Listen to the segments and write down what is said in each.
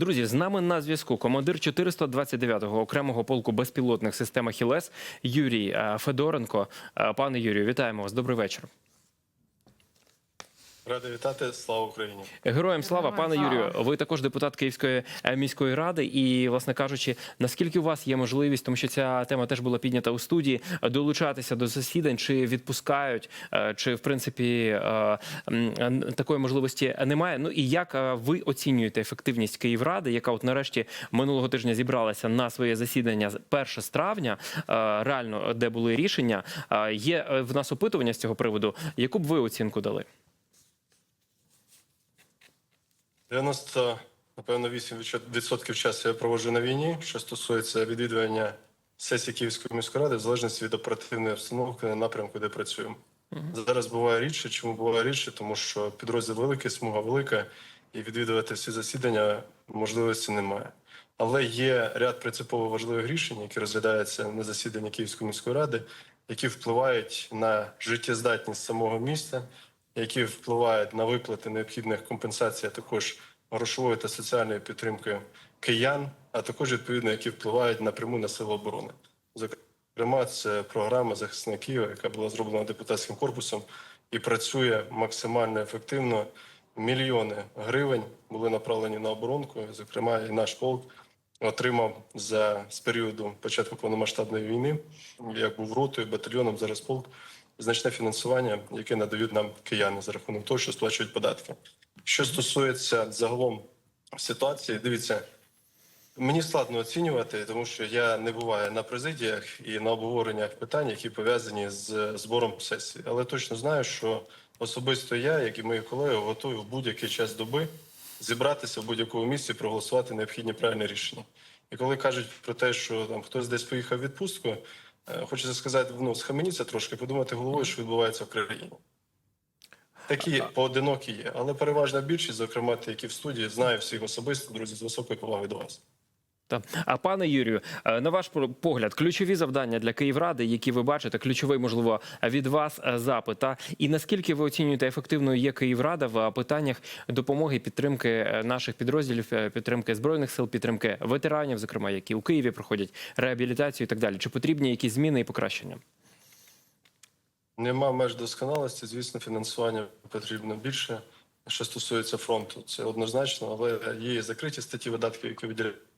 Друзі, з нами на зв'язку командир 429-го окремого полку безпілотних систем «Ахілес» Юрій е, Федоренко. Е, Пане Юрію, вітаємо вас. Добрий вечір. Радий вітати, слава Україні. Героям слава, пане. Юрію. Ви також депутат Київської е, міської ради. І, власне кажучи, наскільки у вас є можливість, тому що ця тема теж була піднята у студії, долучатися до засідань, чи відпускають, е, чи в принципі е, такої можливості немає. Ну і як ви оцінюєте ефективність Київради, яка от нарешті минулого тижня зібралася на своє засідання 1 з травня, реально де були рішення? Є в нас опитування з цього приводу. Яку б ви оцінку дали? 90, напевно, 8% часу я проводжу на війні, що стосується відвідування сесії Київської міської ради, в залежності від оперативної обстановки на напрямку, де працюємо. Зараз буває рідше. Чому буває рідше? Тому що підрозділ великий, смуга велика, і відвідувати всі засідання можливості немає. Але є ряд принципово важливих рішень, які розглядаються на засіданні Київської міської ради, які впливають на життєздатність самого міста, які впливають на виплати необхідних компенсацій, а також грошової та соціальної підтримки киян, а також відповідно, які впливають напряму на сили оборони. Зокрема, це програма захисна Києва, яка була зроблена депутатським корпусом і працює максимально ефективно. Мільйони гривень були направлені на оборонку. Зокрема, і наш полк отримав за з періоду початку повномасштабної війни, як був ротою, батальйоном, зараз полк, значне фінансування, яке надають нам кияни за рахунок того, що сплачують податки. Що стосується загалом ситуації, дивіться, мені складно оцінювати, тому що я не буваю на президіях і на обговореннях питань, які пов'язані з збором сесії. Але точно знаю, що особисто я, як і мої колеги, готові в будь-який час доби зібратися в будь-якому місці, проголосувати необхідні правильні рішення. І коли кажуть про те, що там хтось десь поїхав в відпустку, хочеться сказати, ну схаменіться трошки, подумати головою, що відбувається в країні. Такі поодинокі є, але переважна більшість, зокрема, ті, які в студії, знаю всіх особисто, друзі, з високою повагою до вас. А пане Юрію, е, на ваш погляд, ключові завдання для Київради, які ви бачите, ключовий, можливо, від вас е, запит. І наскільки ви оцінюєте ефективною є Київрада в е, питаннях допомоги підтримки наших підрозділів, підтримки збройних сил, підтримки ветеранів, зокрема, які у Києві проходять реабілітацію і так далі? Чи потрібні якісь зміни і покращення? Нема меж досконалості. Звісно, фінансування потрібно більше. Що стосується фронту, це однозначно, але є закриті статті видатків, які виділяються.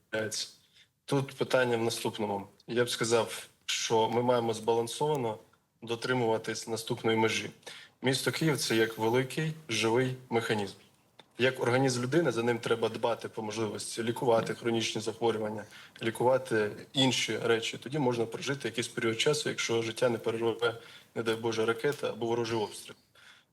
Тут питання в наступному. Я б сказав, що ми маємо збалансовано дотримуватись наступної межі. Місто Київ це як великий живий механізм. Як організм людини, за ним треба дбати по можливості лікувати хронічні захворювання, лікувати інші речі. Тоді можна прожити якийсь період часу, якщо життя не перерве, не дай Боже, ракета або ворожий обстріл.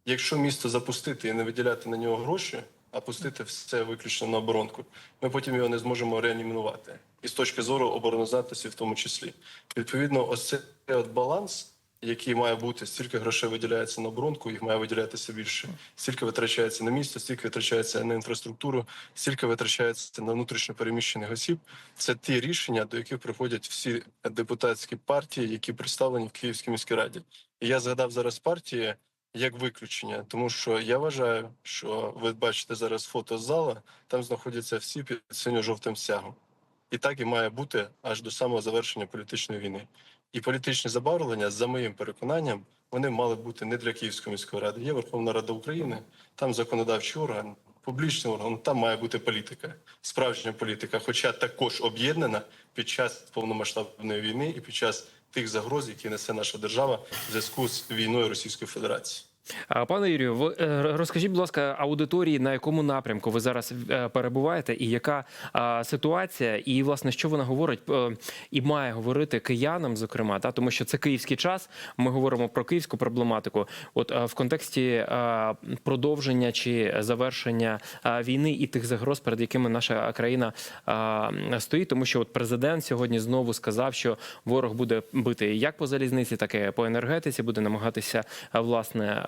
Якщо місто запустити і не виділяти на нього гроші, а пустити все виключно на оборонку, ми потім його не зможемо реанімувати. І з точки зору обороноздатності в тому числі. Відповідно, ось цей от баланс, який має бути, стільки грошей виділяється на оборонку, їх має виділятися більше. Стільки витрачається на місто, стільки витрачається на інфраструктуру, стільки витрачається на внутрішньо переміщених осіб. Це ті рішення, до яких приходять всі депутатські партії, які представлені в Київській міській раді. І я згадав зараз партії як виключення, тому що я вважаю, що ви бачите зараз фото з зала, там знаходяться всі під синьо-жовтим стягом. І так і має бути аж до самого завершення політичної війни. І політичні забарвлення, за моїм переконанням, вони мали бути не для Київської міської ради. Є Верховна Рада України, там законодавчий орган, публічний орган, там має бути політика, справжня політика, хоча також об'єднана під час повномасштабної війни і під час тих загроз, які несе наша держава в зв'язку з війною Російської Федерації. Пане Юрію, е, розкажіть, будь ласка, аудиторії, на якому напрямку ви зараз е, перебуваєте, і яка ситуація, і власне що вона говорить і має говорити киянам, зокрема, та тому що це київський час. Ми говоримо про київську проблематику. От е, в контексті продовження чи завершення війни і тих загроз, перед якими наша країна стоїть, тому що от президент сьогодні знову сказав, що ворог буде бити як по залізниці, так і по енергетиці, буде намагатися власне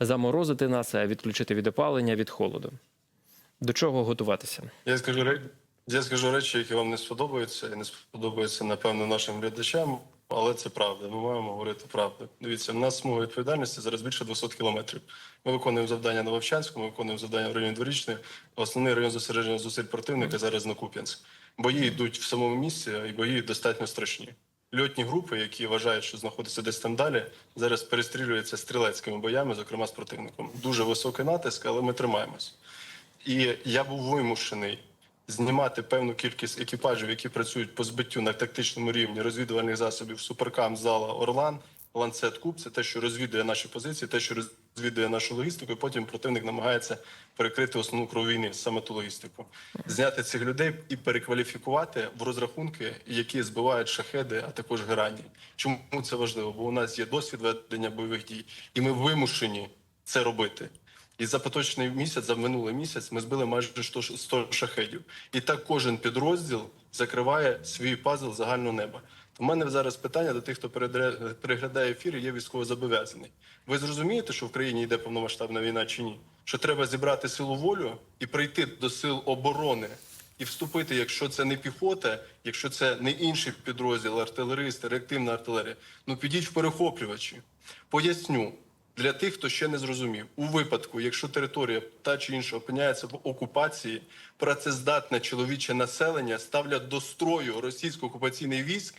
заморозити нас, е, відключити від опалення, від холоду. До чого готуватися? Я скажу я скажу речі, які вам не сподобаються, і не сподобаються, напевно, нашим глядачам. але це правда. Ми маємо говорити правду. Дивіться, в нас смуга відповідальності зараз більше 200 кілометрів. Ми виконуємо завдання на Вовчанську, ми виконуємо завдання в районі Дворічної. Основний район зосередження зусиль противника зараз на Куп'янськ. Бої йдуть в самому місці, і бої достатньо страшні. Льотні групи, які вважають, що знаходяться десь там далі, зараз перестрілюються стрілецькими боями, зокрема з противником. Дуже високий натиск, але ми тримаємось. І я був вимушений знімати певну кількість екіпажів, які працюють по збиттю на тактичному рівні розвідувальних засобів Суперкам, зала Орлан, Ланцет Куб. Це те, що розвідує наші позиції, те, що розвідує нашу логістику. і Потім противник намагається перекрити основну кров війни, саме ту логістику. Зняти цих людей і перекваліфікувати в розрахунки, які збивають шахеди, а також герані. Чому це важливо? Бо у нас є досвід ведення бойових дій, і ми вимушені це робити. І за поточний місяць, за минулий місяць, ми збили майже 100 100 шахедів. І так кожен підрозділ закриває свій пазл загального неба. У мене зараз питання до тих, хто переглядає ефір, і є військовозобов'язаний. Ви зрозумієте, що в країні йде повномасштабна війна чи ні? Що треба зібрати силу волю і прийти до сил оборони і вступити, якщо це не піхота, якщо це не інший підрозділ, артилеристи, реактивна артилерія. Ну підіть в перехоплювачі. Поясню для тих, хто ще не зрозумів. У випадку, якщо територія та чи інша опиняється в окупації, працездатне чоловіче населення ставлять до строю російсько-окупаційний військ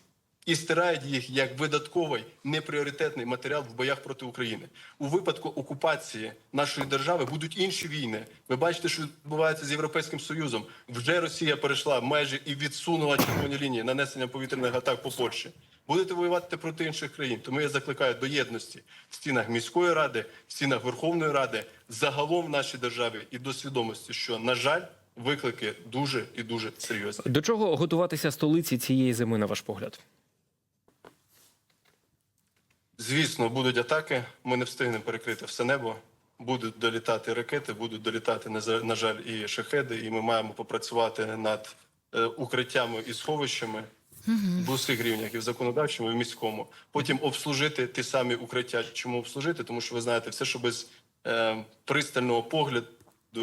і стирають їх як видатковий непріоритетний матеріал в боях проти України. У випадку окупації нашої держави будуть інші війни. Ви бачите, що відбувається з Європейським Союзом. Вже Росія перейшла межі і відсунула червоні лінії нанесення повітряних атак по Польщі. Будете воювати проти інших країн. Тому я закликаю до єдності в стінах міської ради, в стінах Верховної Ради, загалом в нашій державі і до свідомості, що на жаль, виклики дуже і дуже серйозні. До чого готуватися столиці цієї зими, на ваш погляд? Звісно, будуть атаки. Ми не встигнемо перекрити все небо. Будуть долітати ракети, будуть долітати на жаль і шахеди. І ми маємо попрацювати над е, укриттями і сховищами в усіх рівнях, і в законодавчому, і в міському. Потім обслужити ті самі укриття. Чому обслужити? Тому що ви знаєте, все, що без е, пристального погляду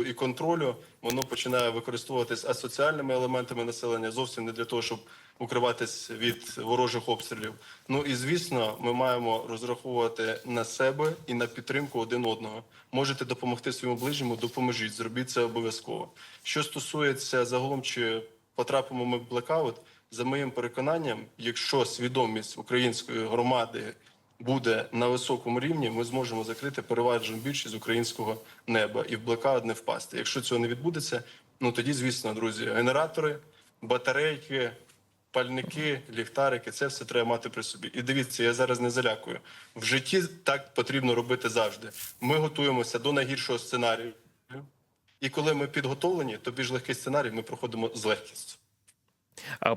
і контролю, воно починає використовуватись асоціальними елементами населення зовсім не для того, щоб укриватись від ворожих обстрілів. Ну і звісно, ми маємо розраховувати на себе і на підтримку один одного. Можете допомогти своєму ближньому, допоможіть, зробіть це обов'язково. Що стосується загалом, чи потрапимо ми в блекаут, за моїм переконанням, якщо свідомість української громади буде на високому рівні, ми зможемо закрити переважну більшість українського неба і в блекаут не впасти. Якщо цього не відбудеться, ну тоді, звісно, друзі, генератори, батарейки, пальники, ліхтарики це все треба мати при собі. І дивіться, я зараз не залякую. В житті так потрібно робити завжди. Ми готуємося до найгіршого сценарію. І коли ми підготовлені, то більш легкий сценарій ми проходимо з легкістю.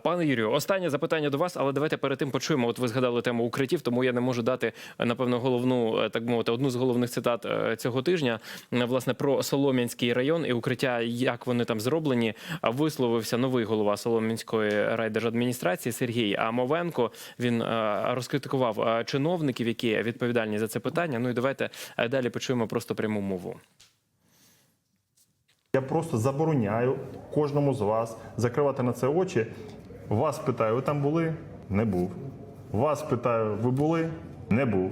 Пане Юрію, останнє запитання до вас, але давайте перед тим почуємо. От ви згадали тему укриттів, тому я не можу дати е, напевно головну, е, так мовити, одну з головних цитат е, цього тижня. Власне про Солом'янський район і укриття, як вони там зроблені. Висловився новий голова Солом'янської райдержадміністрації Сергій Амовенко. Він розкритикував чиновників, які відповідальні за це питання. Ну і давайте далі почуємо просто пряму мову. Я просто забороняю кожному з вас закривати на це очі. Вас питаю, ви там були? Не був. Вас питаю, ви були? Не був.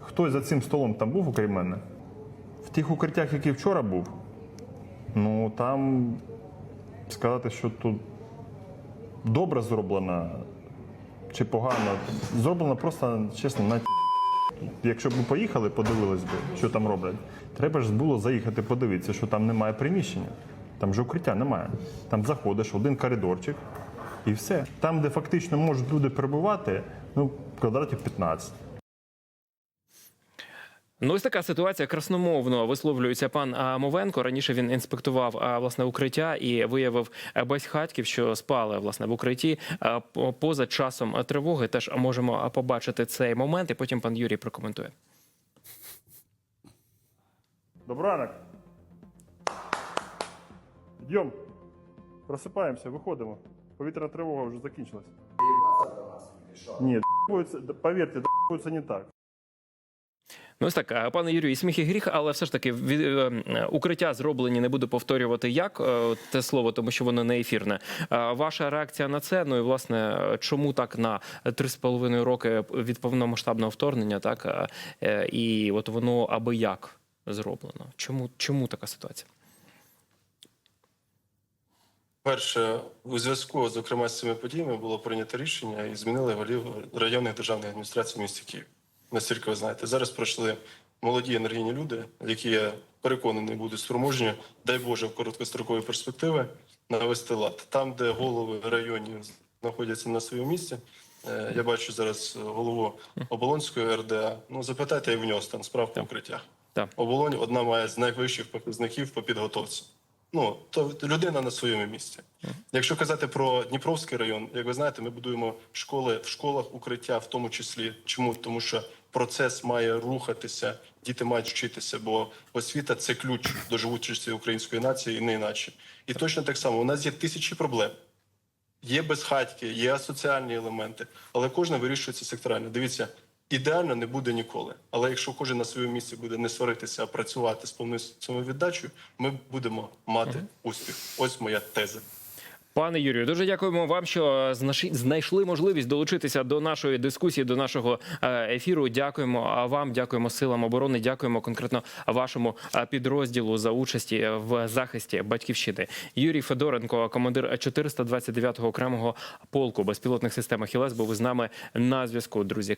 Хтось за цим столом там був, окрім мене? В тих укриттях, які вчора був, ну там сказати, що тут добре зроблено чи погано. Зроблено просто, чесно, на Якщо б ми поїхали, подивились би, що там роблять, треба ж було заїхати подивитися, що там немає приміщення. Там же укриття немає. Там заходиш, один коридорчик і все. Там, де фактично можуть люди перебувати, ну, квадратів 15. Ну, ось така ситуація красномовно висловлюється пан Мовенко. Раніше він інспектував власне укриття і виявив е, безхатьків, що спали власне в укритті поза часом тривоги. Теж можемо побачити цей момент, і потім пан Юрій прокоментує. Добрий ранок. Йдем. Просипаємося, виходимо. Повітряна тривога вже закінчилась. Ні, повірте, д***уються не так. Ну, ось так, пане Юрію, і сміх і гріх, але все ж таки від, е, укриття зроблені, не буду повторювати як е, те слово, тому що воно не ефірне. Ваша реакція на це? Ну і власне, чому так на 3,5 роки від повномасштабного вторгнення, так е, і от воно аби як зроблено? Чому, чому така ситуація? Перше, у зв'язку, зокрема, з цими подіями було прийнято рішення і змінили голів районних державних адміністрацій в місті Київ. Наскільки ви знаєте, зараз пройшли молоді енергійні люди, які я переконаний будуть спроможні, дай Боже, в короткостроковій перспективи навести лад. Там, де голови районів знаходяться на своєму місці. е, Я бачу зараз голову Оболонської РДА. Ну запитайте, як в нього стан справ по укриттях. Оболонь одна має з найвищих показників по підготовці. Ну то людина на своєму місці. Якщо казати про Дніпровський район, як ви знаєте, ми будуємо школи в школах укриття, в тому числі. Чому тому, що процес має рухатися, діти мають вчитися, бо освіта це ключ до живучості української нації і не іначе. І точно так само у нас є тисячі проблем. Є безхатьки, є асоціальні елементи, але кожна вирішується секторально. Дивіться, ідеально не буде ніколи. Але якщо кожен на своєму місці буде не сваритися, а працювати з повною самовіддачею, ми будемо мати успіх. Ось моя теза. Пане Юрію, дуже дякуємо вам, що знаши- знайшли можливість долучитися до нашої дискусії, до нашого е, ефіру. Дякуємо вам, дякуємо силам оборони, дякуємо конкретно вашому е, підрозділу за участі в захисті батьківщини. Юрій Федоренко, командир 429-го окремого полку безпілотних систем «Ахілес», був із нами на зв'язку. Друзі.